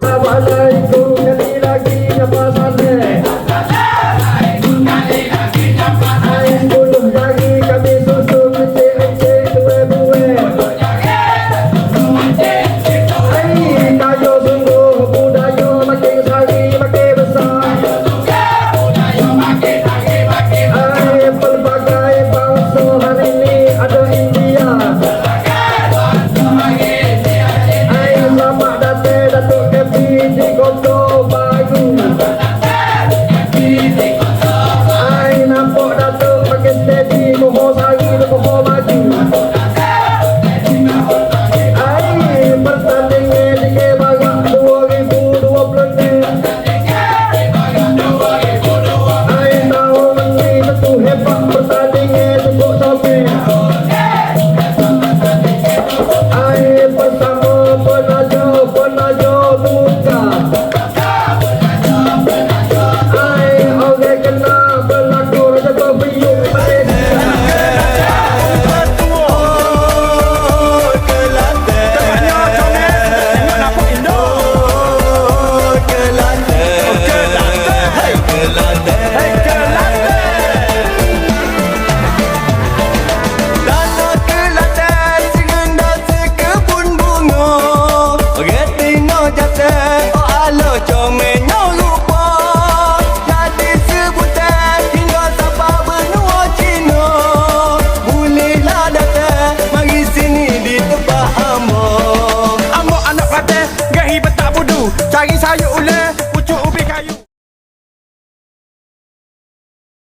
আসসালামু আলাইকুম Duterte Gahibat budu Saging sayo ulit.